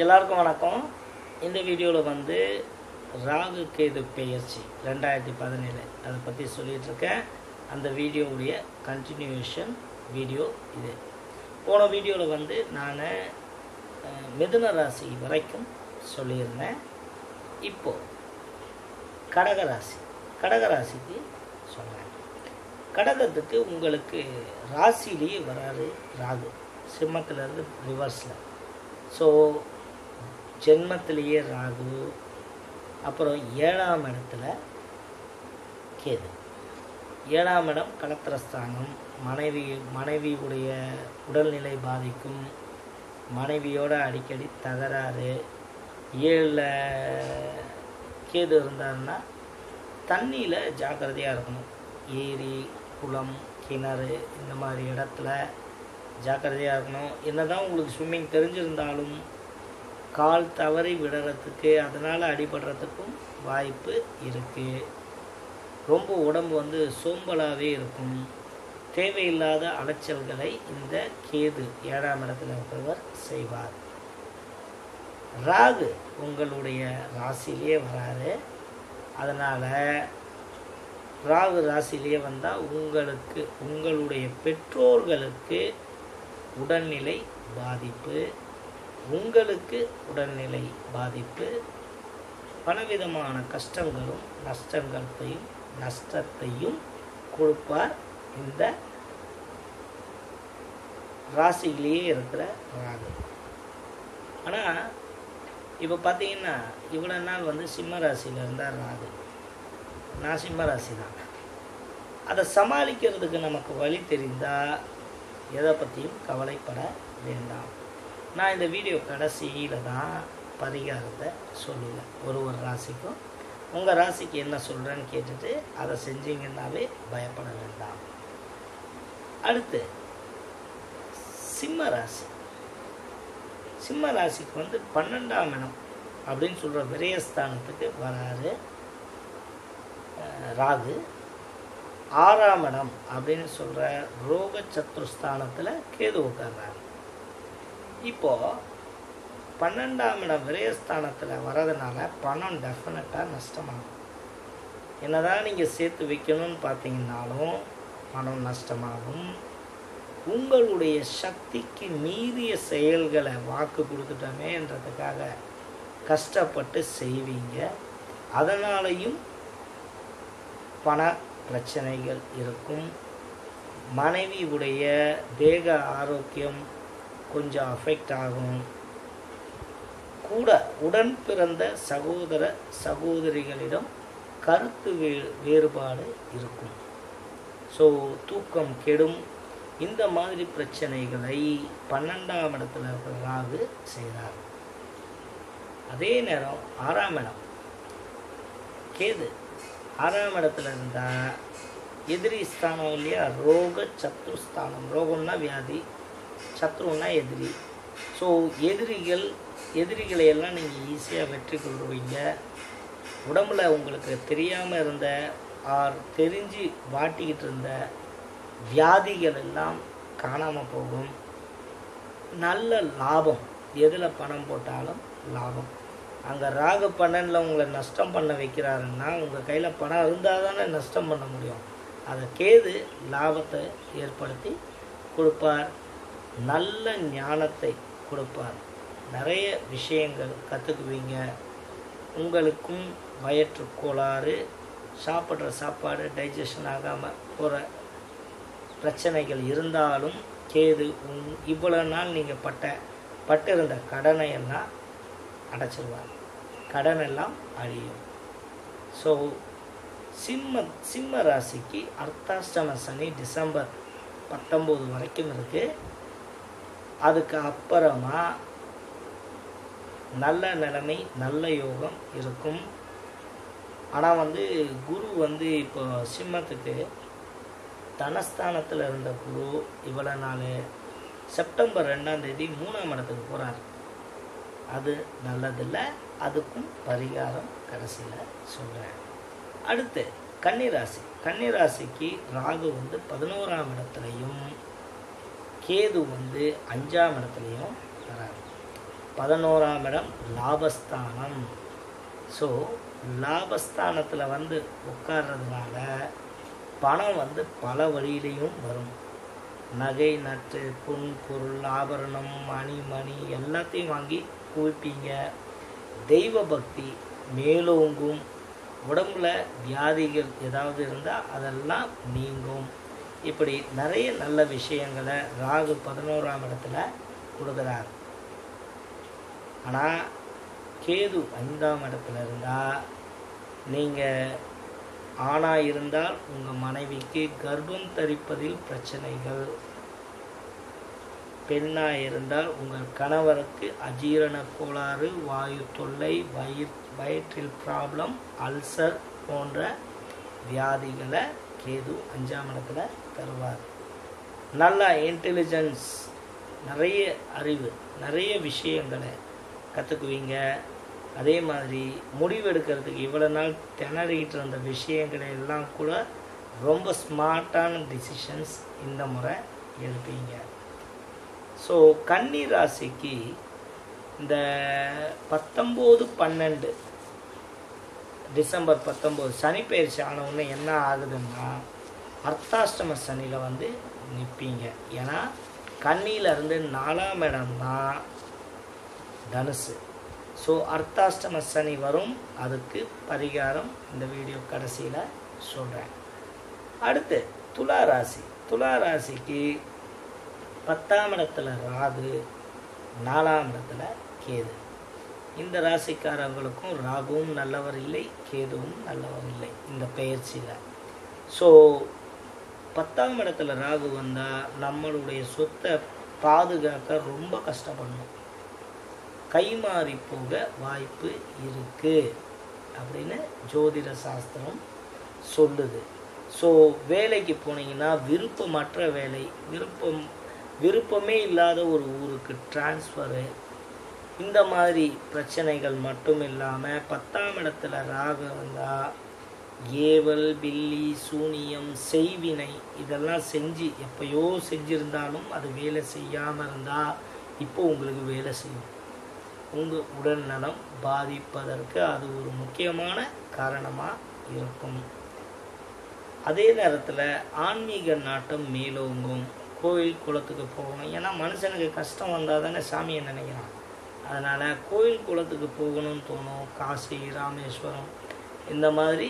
எல்லாருக்கும் வணக்கம். இந்த வீடியோவில் வந்து ராகு கேது பெயர்ச்சி ரெண்டாயிரத்தி பதினேழு. அதை பற்றி சொல்லிகிட்ருக்கேன் இருக்கேன் அந்த வீடியோவுடைய கண்டினியூஷன் வீடியோ இது. போன வீடியோவில் வந்து நான் மிதுன ராசி வரைக்கும் சொல்லியிருந்தேன். இப்போது கடகராசி கடகராசிக்கு சொன்னேன். கடகத்துக்கு உங்களுக்கு ராசிலேயே வராரு ராகு. சிம்மத்திலேருந்து ரிவர்ஸில் ஸோ ஜென்மத்திலேயே ராகு அப்புறம் ஏழாம் இடத்துல கேது. ஏழாம் இடம் கலத்திரஸ்தானம் மனைவி மனைவியுடைய உடல்நிலை பாதிக்கும். மனைவியோட அடிக்கடி தகராறு. ஏழில் கேது இருந்தாருன்னா தண்ணியில் ஜாக்கிரதையாக இருக்கணும். ஏரி குளம் கிணறு இந்த மாதிரி இடத்துல ஜாக்கிரதையாக இருக்கணும். என்ன தான் உங்களுக்கு ஸ்விம்மிங் தெரிஞ்சிருந்தாலும் கால் தவறி விடுறதுக்கு அதனால் அடிபடுறதுக்கும் வாய்ப்பு இருக்குது ரொம்ப உடம்பு வந்து சோம்பலாகவே இருக்கும். தேவையில்லாத அலைச்சல்களை இந்த கேது ஏழாம் இடத்தில் இருக்கிறவர் செய்வார். ராகு உங்களுடைய ராசியிலே வராரு. அதனால் ராகு ராசியிலேயே வந்தால் உங்களுக்கு உங்களுடைய பெற்றோர்களுக்கு உடல்நிலை பாதிப்பு. உங்களுக்கு உடல்நிலை பாதிப்பு பலவிதமான கஷ்டங்களும் நஷ்டங்களையும் நஷ்டத்தையும் கொடுப்பார் இந்த ராசியிலேயே இருக்கிற ராகு. ஆனால் இப்போ பார்த்தீங்கன்னா இவ்வளோ நாள் வந்து சிம்ம ராசியில் இருந்தால் ராகு. நான் சிம்ம ராசி தான் அதை சமாளிக்கிறதுக்கு நமக்கு வழி தெரிந்தால் எதை பற்றியும் கவலைப்பட வேண்டாம். நான் இந்த வீடியோ கடைசியில் தான் பரிகாரத்தை சொல்லுவேன். ஒரு ஒரு ராசிக்கும் உங்கள் ராசிக்கு என்ன சொல்கிறேன்னு கேட்டுட்டு அதை செஞ்சீங்கன்னாவே பயப்பட வேண்டாம். அடுத்து சிம்ம ராசி. சிம்ம ராசிக்கு வந்து பன்னெண்டாம் இடம் அப்படின்னு சொல்கிற விரயஸ்தானத்துக்கு வராரு ராகு. ஆறாம் இடம் அப்படின்னு சொல்கிற ரோக சத்துருஸ்தானத்தில் கேது உட்கார்றாரு. இப்போது பன்னெண்டாம் இடம் விரயஸ்தானத்தில் வர்றதுனால பணம் டெஃபினட்டாக நஷ்டமாகும். என்னதான் நீங்கள் சேர்த்து வைக்கணும்னு பார்த்தீங்கன்னாலும் பணம் நஷ்டமாகும். உங்களுடைய சக்திக்கு மீறிய செயல்களை வாக்கு கொடுத்துட்டோமேன்றதுக்காக கஷ்டப்பட்டு செய்வீங்க. அதனாலையும் பண பிரச்சனைகள் இருக்கும். மனைவியுடைய தேக ஆரோக்கியம் கொஞ்சம் அஃபெக்ட் ஆகும். கூட உடன் பிறந்த சகோதர சகோதரிகளிடம் கருத்து வே வேறுபாடு இருக்கும். ஸோ தூக்கம் கெடும். இந்த மாதிரி பிரச்சனைகளை பன்னெண்டாம் இடத்துல ராகு செய்கிறார். அதே நேரம் ஆறாம் இடம். கேது. ஆறாம் இடத்துல இருந்தால் எதிரி ஸ்தானம் இல்லையா? ரோக சத்ருஸ்தானம் ரோகம்னா வியாதி. சத்ருன்னா எதிரி. ஸோ எதிரிகள் எதிரிகளை எல்லாம் நீங்கள் ஈஸியாக வெற்றி கொள்வீங்க உடம்புல உங்களுக்கு தெரியாமல் இருந்த ஆர் தெரிஞ்சு வாட்டிக்கிட்டு இருந்த வியாதிகள் எல்லாம் காணாமல் போகும். நல்ல லாபம். எதில் பணம் போட்டாலும் லாபம். அங்கே ராகு பன்னெண்டில் உங்களை நஷ்டம் பண்ண வைக்கிறாருன்னா உங்கள் கையில் பணம் இருந்தால் தானே நஷ்டம் பண்ண முடியும். அதை கேது லாபத்தை ஏற்படுத்தி கொடுப்பார். நல்ல ஞானத்தை கொடுப்பார். நிறைய விஷயங்கள் கற்றுக்குவீங்க உங்களுக்கும் வயிற்று கோளாறு சாப்பிட்ற சாப்பாடு டைஜஷன் ஆகாமல் போகிற பிரச்சனைகள் இருந்தாலும் கேது உங் இவ்வளோ நாள் நீங்கள் பட்ட பட்டிருந்த கடனை எல்லாம் அடைச்சிருவார். கடன் எல்லாம் அழியும். ஸோ சிம்ம சிம்ம ராசிக்கு அர்த்தாஷ்டம சனி டிசம்பர் பத்தொம்போது வரைக்கும் இருக்குது அதுக்கு அப்புறமா நல்ல நிலைமை நல்ல யோகம் இருக்கும். ஆனால் வந்து குரு வந்து இப்போ சிம்மத்துக்கு தனஸ்தானத்தில் இருந்த குரு இவ்வளோ நாள் செப்டம்பர் ரெண்டாம் தேதி மூணாம் இடத்துக்கு போகிறார் அது நல்லதில்லை அதுக்கும் பரிகாரம் கடைசியில் சொல்கிறேன் அடுத்து கன்னிராசி. கன்னிராசிக்கு ராகு வந்து பதினோராம் இடத்துலையும் கேது வந்து அஞ்சாம் இடத்துலையும் வராரு. பதினோராம் இடம் லாபஸ்தானம். ஸோ லாபஸ்தானத்தில் வந்து உட்கார்றதுனால பணம் வந்து பல வழியிலையும் வரும். நகை நட்டு பொன் பொருள் ஆபரணம் மணி மணி எல்லாத்தையும் வாங்கி குவிப்பீங்க. தெய்வ பக்தி மேலோங்கும். உடம்புல வியாதிகள் ஏதாவது இருந்தால் அதெல்லாம் நீங்கும். இப்படி நிறைய நல்ல விஷயங்களை ராகு பதினோராம் இடத்துல கொடுக்குறார். ஆனால் கேது ஐந்தாம் இடத்துல இருந்தால் நீங்கள் ஆணாக இருந்தால் உங்கள் மனைவிக்கு கர்ப்பம் தரிப்பதில் பிரச்சனைகள். பெண்ணாக இருந்தால் உங்கள் கணவருக்கு அஜீரண கோளாறு வாயு தொல்லை வயிற் வயிற்றில் ப்ராப்ளம் அல்சர் போன்ற வியாதிகளை கேது அஞ்சாம் இடத்துல தருவார். நல்ல இன்டெலிஜென்ஸ் நிறைய அறிவு நிறைய விஷயங்களை கற்றுக்குவீங்க அதே மாதிரி முடிவெடுக்கிறதுக்கு இவ்வளோ நாள் திணறிக்கிட்டு இருந்த விஷயங்களை எல்லாம் கூட ரொம்ப ஸ்மார்ட்டான டிசிஷன்ஸ் இந்த முறை எடுப்பீங்க. ஸோ கன்னி ராசிக்கு இந்த பத்தொம்போது பன்னெண்டு டிசம்பர் பத்தொம்போது சனி பயிற்சி ஆனவுடனே என்ன ஆகுதுன்னா அர்த்தாஷ்டம சனியில் வந்து நிற்பீங்க ஏன்னா கன்னியில இருந்து நாலாம் இடம் தான் தனுசு. ஸோ அர்த்தாஷ்டம சனி வரும். அதுக்கு பரிகாரம் இந்த வீடியோ கடைசியில் சொல்கிறேன் அடுத்து துலா ராசி. துலா ராசிக்கு பத்தாம் இடத்துல ராகு நாலாம் இடத்துல கேது. இந்த ராசிக்காரங்களுக்கும் ராகுவும் நல்லவர் இல்லை கேதுவும் நல்லவர் இல்லை. இந்த பெயர்ச்சியில். ஸோ பத்தாம் இடத்துல ராகு வந்தால் நம்மளுடைய சொத்தை பாதுகாக்க ரொம்ப கஷ்டப்படணும். கைமாறி போக வாய்ப்பு இருக்குது அப்படின்னு ஜோதிட சாஸ்திரம் சொல்லுது. ஸோ வேலைக்கு போனீங்கன்னா விருப்பமற்ற வேலை விருப்பம் விருப்பமே இல்லாத ஒரு ஊருக்கு டிரான்ஸ்ஃபரு இந்த மாதிரி பிரச்சனைகள் மட்டும் இல்லாமல் பத்தாம் இடத்துல ராகு இருந்தால் ஏவல் பில்லி சூனியம் செய்வினை இதெல்லாம் செஞ்சு எப்பயோ செஞ்சிருந்தாலும் அது வேலை செய்யாமல் இருந்தால் இப்போ உங்களுக்கு வேலை செய்யும். உங்கள் உடல் நலம் பாதிப்பதற்கு அது ஒரு முக்கியமான காரணமாக இருக்கும். அதே நேரத்தில் ஆன்மீக நாட்டம் மேலோங்கும். கோயில் குளத்துக்கு போகணும். ஏன்னா மனுஷனுக்கு கஷ்டம் வந்தால் தானே சாமியை நினைக்கிறான். அதனால் கோயில் குளத்துக்கு போகணும்னு தோணும். காசி ராமேஸ்வரம் இந்த மாதிரி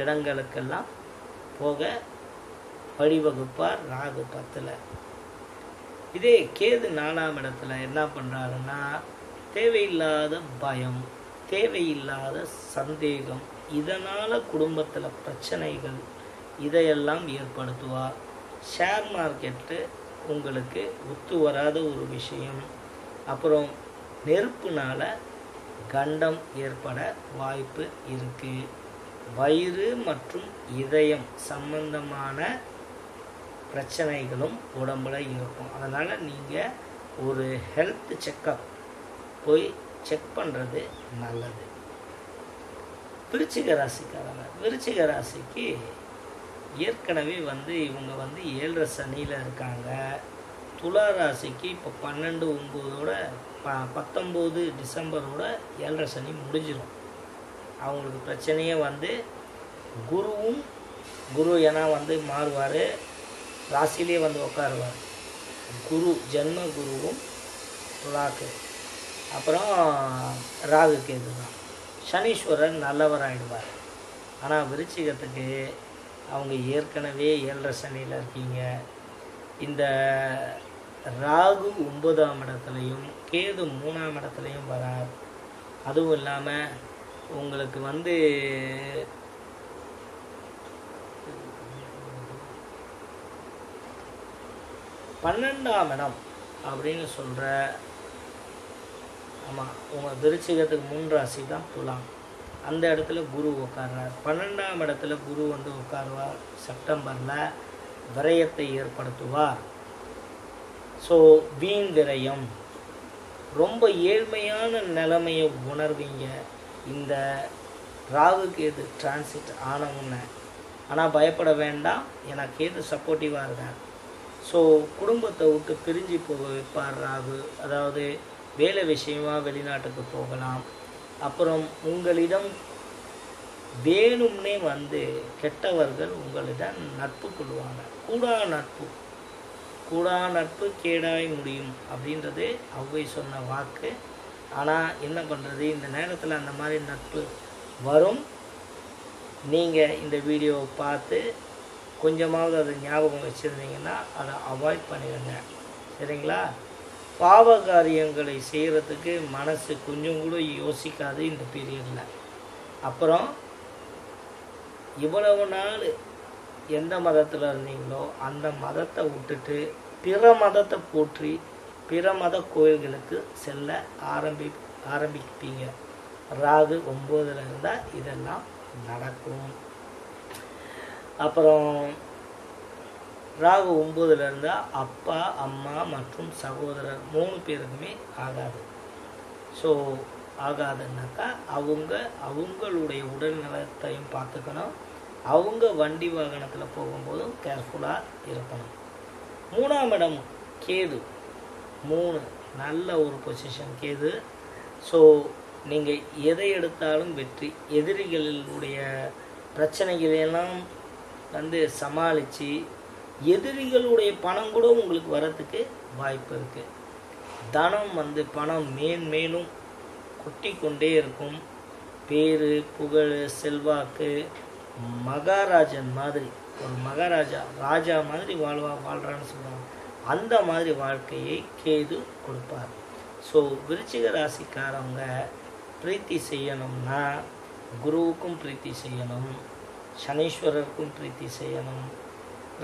இடங்களுக்கெல்லாம் போக வழிவகுப்பார் ராகு பத்தில். இதே கேது நாலாம் இடத்துல என்ன பண்ணுறாருன்னா தேவையில்லாத பயம் தேவையில்லாத சந்தேகம் இதனால் குடும்பத்தில் பிரச்சனைகள் இதையெல்லாம் ஏற்படுத்துவார். ஷேர் மார்க்கெட்டு உங்களுக்கு ஒத்து வராத ஒரு விஷயம். அப்புறம் நெருப்புனால கண்டம் ஏற்பட வாய்ப்பு இருக்குது வயிறு மற்றும் இதயம் சம்பந்தமான பிரச்சனைகளும் உடம்புல இருக்கும். அதனால் நீங்கள் ஒரு ஹெல்த் செக்கப் போய் செக் பண்ணுறது நல்லது. விருச்சிக ராசிக்காரங்க விருச்சிக ராசிக்கு ஏற்கனவே வந்து இவங்க வந்து ஏழரை சனியில் இருக்காங்க. துலா ராசிக்கு இப்போ பன்னெண்டு ஒம்போதோட ப பத்தொம்போது டிசம்பரோட ஏழரை சனி முடிஞ்சிடும் அவங்களுக்கு பிரச்சனையே வந்து குருவும் குரு ஏன்னா வந்து மாறுவார் ராசிலே வந்து உட்காருவார் குரு ஜென்ம குருவும் துலாக்கு. அப்புறம் ராகு கேது தான். சனீஸ்வரர் நல்லவராயிடுவார் ஆனால் விருச்சிகத்துக்கு அவங்க ஏற்கனவே ஏழரை சனியில் இருக்கீங்க. இந்த ராகு ஒன்பதாம் இடத்துலையும் கேது மூணாம் இடத்துலையும் வரார். அதுவும் இல்லாமல் உங்களுக்கு வந்து பன்னெண்டாம் இடம் அப்படின்னு சொல்கிற ஆமாம் உங்கள் விருச்சிகத்துக்கு மூன்று ராசி தான் துலாம். அந்த இடத்துல குரு உட்கார்றார் பன்னெண்டாம் இடத்துல குரு வந்து உட்காருவார் செப்டம்பரில் விரயத்தை ஏற்படுத்துவார். ஸோ வீண் விரயம் ரொம்ப ஏழ்மையான நிலைமையை உணர்வீங்க. இந்த ராகு கேது டிரான்சிட் ஆன உடனே. ஆனால் பயப்பட வேண்டாம். ஏன்னா கேது சப்போர்ட்டிவாக இருக்கார். ஸோ குடும்பத்தை விட்டு பிரிஞ்சு போக வைப்பார் ராகு. அதாவது வேலை விஷயமா வெளிநாட்டுக்கு போகலாம். அப்புறம் உங்களிடம் வேணும்னே வந்து கெட்டவர்கள் உங்களிடம் நட்பு கொள்வாங்க. கூடா நட்பு. கூடா நட்பு கேடாய் முடியும் அப்படின்றது அவ்வை சொன்ன வாக்கு. ஆனால் என்ன பண்ணுறது இந்த நேரத்தில் அந்த மாதிரி நட்பு வரும். நீங்கள் இந்த வீடியோவை பார்த்து கொஞ்சமாவது அதை ஞாபகம் வச்சுருந்தீங்கன்னா அதை அவாய்ட் பண்ணிடுங்க. சரிங்களா? பாவ காரியங்களை செய்கிறதுக்கு மனசு கொஞ்சம் கூட யோசிக்காது இந்த பீரியடில் அப்புறம் இவ்வளவு நாள் எந்த மதத்தில் இருந்தீங்களோ அந்த மதத்தை விட்டுட்டு பிற மதத்தை போற்றி பிற மத கோயில்களுக்கு செல்ல ஆரம்பி ஆரம்பிப்பீங்க. ராகு ஒம்போதில் இருந்தால் இதெல்லாம் நடக்கும். அப்புறம் ராகு ஒம்போதில் இருந்தால் அப்பா அம்மா மற்றும் சகோதரர் மூணு பேருக்குமே ஆகாது. ஸோ ஆகாதுன்னாக்கா அவங்க அவங்களுடைய உடல் நலத்தையும் பார்த்துக்கணும். அவங்க வண்டி வாகனத்தில் போகும்போதும் கேர்ஃபுல்லாக இருக்கணும். மூணாம் இடம் கேது. மூணு நல்ல ஒரு பொசிஷன் கேது. ஸோ நீங்கள் எதை எடுத்தாலும் வெற்றி. எதிரிகளுடைய பிரச்சனைகளெல்லாம் வந்து சமாளித்து எதிரிகளுடைய பணம் கூட உங்களுக்கு வரத்துக்கு வாய்ப்பு இருக்குது தனம் வந்து பணம் மேன் மேலும் கொட்டி கொண்டே இருக்கும். பேரு புகழ் செல்வாக்கு மகாராஜன் மாதிரி. ஒரு மகாராஜா ராஜா மாதிரி வாழ்வா வாழ்கிறான்னு சொல்லுவாங்க. அந்த மாதிரி வாழ்க்கையை கேது கொடுப்பார். ஸோ விருச்சிக ராசிக்காரவங்க பிரீத்தி செய்யணும்னா குருவுக்கும் பிரீத்தி செய்யணும் சனீஸ்வரருக்கும் பிரீத்தி செய்யணும்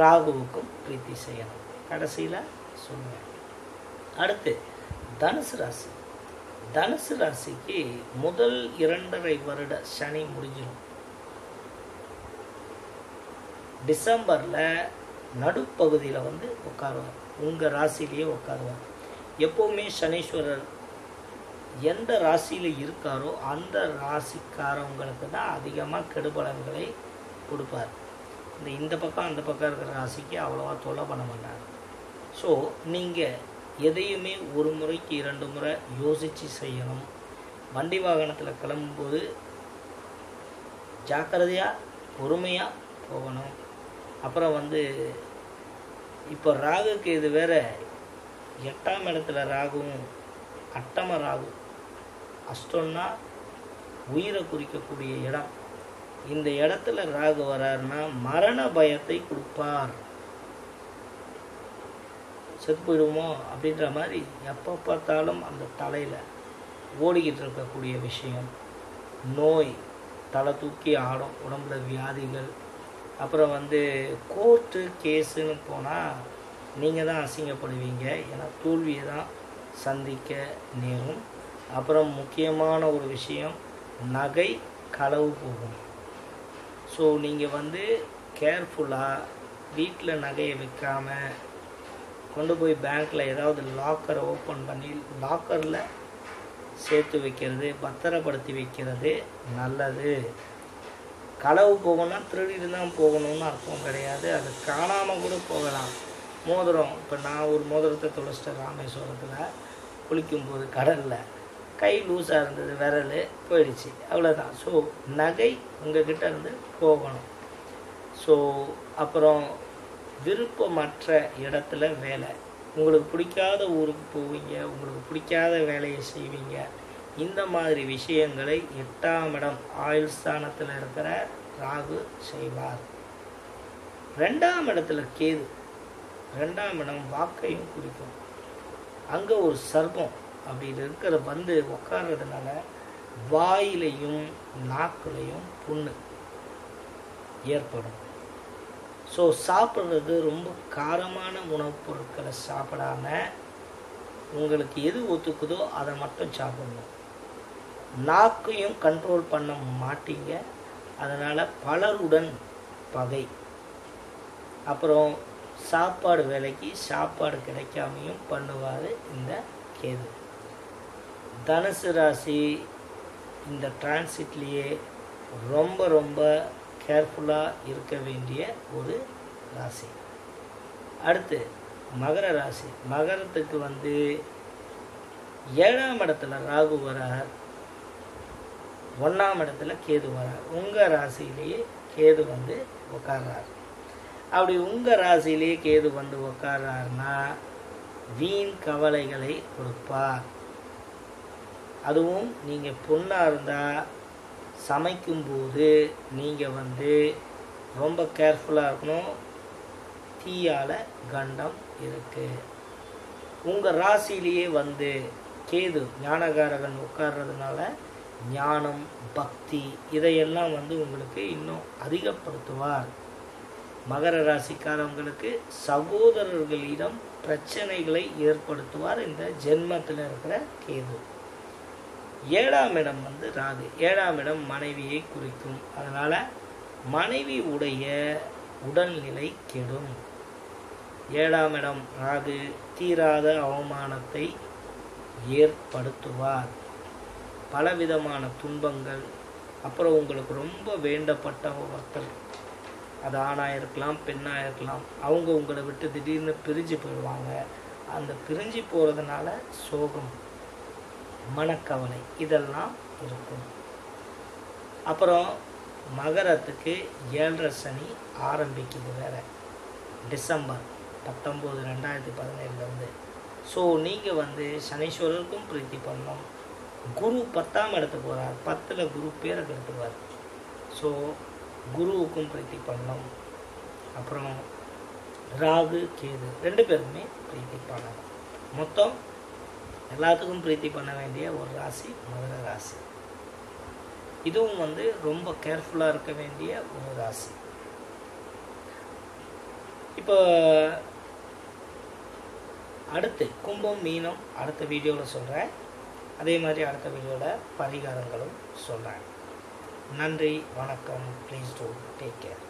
ராகுவுக்கும் பிரீத்தி செய்யணும். கடைசியில் சொல்லுவேன் அடுத்து தனுசு ராசி. தனுசு ராசிக்கு முதல் இரண்டரை வருட சனி முடிஞ்சிடும். டிசம்பரில் நடுப்பகுதியில் வந்து உட்காருவார். உங்கள் ராசிலேயே உட்காருவார். எப்போவுமே சனீஸ்வரர் எந்த ராசியில் இருக்காரோ அந்த ராசிக்காரவங்களுக்கு தான் அதிகமாக கெடுபலன்களை கொடுப்பார். இந்த இந்த பக்கம் அந்த பக்கம் இருக்கிற ராசிக்கு அவ்வளோவா தொலை பண்ண மாட்டார். ஸோ நீங்கள் எதையுமே ஒரு முறைக்கு இரண்டு முறை யோசித்து செய்யணும். வண்டி வாகனத்தில் கிளம்பும்போது ஜாக்கிரதையாக பொறுமையாக போகணும். அப்புறம் வந்து இப்போ ராகுக்கு இது வேற எட்டாம் இடத்துல ராகுவும் அட்டம ராகு அஷ்டம்னா உயிரை குறிக்கக்கூடிய இடம். இந்த இடத்துல ராகு வராருன்னா மரண பயத்தை கொடுப்பார். செத்து போயிடுவோமோ அப்படின்ற மாதிரி எப்போ பார்த்தாலும் அந்த தலையில் ஓடிக்கிட்டு இருக்கக்கூடிய விஷயம். நோய் தலை தூக்கி ஆடும் உடம்புல வியாதிகள் அப்புறம் வந்து கோர்ட்டு கேஸுன்னு போனால் நீங்கள் தான் அசிங்கப்படுவீங்க. ஏன்னா தோல்வியை தான் சந்திக்க நேரும். அப்புறம் முக்கியமான ஒரு விஷயம் நகை களவு போகும். ஸோ நீங்கள் வந்து கேர்ஃபுல்லாக வீட்டில் நகையை வைக்காமல் கொண்டு போய் பேங்க்கில் ஏதாவது லாக்கரை ஓப்பன் பண்ணி லாக்கரில் சேர்த்து வைக்கிறது பத்திரப்படுத்தி வைக்கிறது நல்லது. களவு போகணும்னா திருடிட்டு தான் போகணும்னு அர்த்தம் கிடையாது. அது காணாமல் கூட போகலாம். மோதிரம் இப்போ நான் ஒரு மோதிரத்தை தொலைச்சிட்டேன் ராமேஸ்வரத்தில். குளிக்கும்போது கடலில். கை லூஸாக இருந்தது விரல் போயிடுச்சு. அவ்வளோதான் ஸோ நகை உங்ககிட்ட இருந்து போகணும். ஸோ அப்புறம் விருப்பமற்ற இடத்துல வேலை. உங்களுக்கு பிடிக்காத ஊருக்கு போவீங்க உங்களுக்கு பிடிக்காத வேலையை செய்வீங்க. இந்த மாதிரி விஷயங்களை எட்டாம் இடம் ஆயுள் ஸ்தானத்தில் இருக்கிற ராகு செய்வார். ரெண்டாம் இடத்துல கேது. ரெண்டாம் இடம் வாக்கையும் குறிக்கும். அங்கே ஒரு சர்ப்பம் அப்படி இருக்கிற வந்து உட்கார்றதுனால வாயிலையும் நாக்குலையும் புண்ணு ஏற்படும். ஸோ சாப்பிட்றது ரொம்ப காரமான உணவுப் பொருட்களை சாப்பிடாம உங்களுக்கு எது ஒத்துக்குதோ அதை மட்டும் சாப்பிடணும். நாக்கையும் கண்ட்ரோல் பண்ண மாட்டீங்க. அதனால் பலருடன் பகை. அப்புறம் சாப்பாடு வேலைக்கு சாப்பாடு கிடைக்காமையும் பண்ணுவார் இந்த கேது. தனுசு ராசி இந்த டிரான்சிட்லேயே ரொம்ப ரொம்ப கேர்ஃபுல்லாக இருக்க வேண்டிய ஒரு ராசி. அடுத்து மகர ராசி. மகரத்துக்கு வந்து ஏழாம் இடத்துல ராகு வரார். ஒன்றாம் இடத்துல கேது வரார். உங்கள் ராசியிலேயே கேது வந்து உட்கார்றார் அப்படி உங்கள் ராசியிலேயே கேது வந்து உட்கார்றாருன்னா வீண் கவலைகளை கொடுப்பார். அதுவும் நீங்கள் பொண்ணாக இருந்தால் சமைக்கும்போது நீங்கள் வந்து ரொம்ப கேர்ஃபுல்லாக இருக்கணும். தீயால் கண்டம் இருக்குது உங்கள் ராசியிலேயே வந்து கேது ஞானகாரகன் உட்கார்றதுனால ஞானம் பக்தி இதையெல்லாம் வந்து உங்களுக்கு இன்னும் அதிகப்படுத்துவார். மகர ராசிக்காரவங்களுக்கு சகோதரர்களிடம் பிரச்சனைகளை ஏற்படுத்துவார் இந்த ஜென்மத்தில் இருக்கிற கேது. ஏழாம் இடம் வந்து ராகு. ஏழாம் இடம் மனைவியை குறிக்கும். அதனால் மனைவி உடைய உடல்நிலை கெடும். ஏழாம் இடம் ராகு. தீராத அவமானத்தை ஏற்படுத்துவார். பலவிதமான துன்பங்கள் அப்புறம் உங்களுக்கு ரொம்ப வேண்டப்பட்ட ஒருத்தர் அது ஆணாக இருக்கலாம் பெண்ணாக இருக்கலாம். அவங்க உங்களை விட்டு திடீர்னு பிரிஞ்சு போயிடுவாங்க. அந்த பிரிஞ்சு போகிறதுனால சோகம் மனக்கவலை இதெல்லாம் இருக்கும். அப்புறம் மகரத்துக்கு ஏழரை சனி ஆரம்பிக்குது வேற. டிசம்பர் பத்தொம்போது ரெண்டாயிரத்தி பதினேழுலேருந்து ஸோ நீங்கள் வந்து சனீஸ்வரருக்கும் பிரீத்தி பண்ணணும். குரு பத்தாம் இடத்து போகிறார் பத்தில் குரு பேரை கெடுத்துவார் ஸோ குருவுக்கும் பிரீத்தி பண்ணணும். அப்புறம் ராகு கேது ரெண்டு பேருக்குமே பிரீத்தி பண்ணணும். மொத்தம் எல்லாத்துக்கும் பிரீத்தி பண்ண வேண்டிய ஒரு ராசி மகர ராசி. இதுவும் வந்து ரொம்ப கேர்ஃபுல்லாக இருக்க வேண்டிய ஒரு ராசி. இப்போ அடுத்து கும்பம் மீனம் அடுத்த வீடியோவில் சொல்கிறேன் அதே மாதிரி அடுத்த வீடியோவில் பரிகாரங்களும் சொல்கிறேன் நன்றி வணக்கம். Please do take care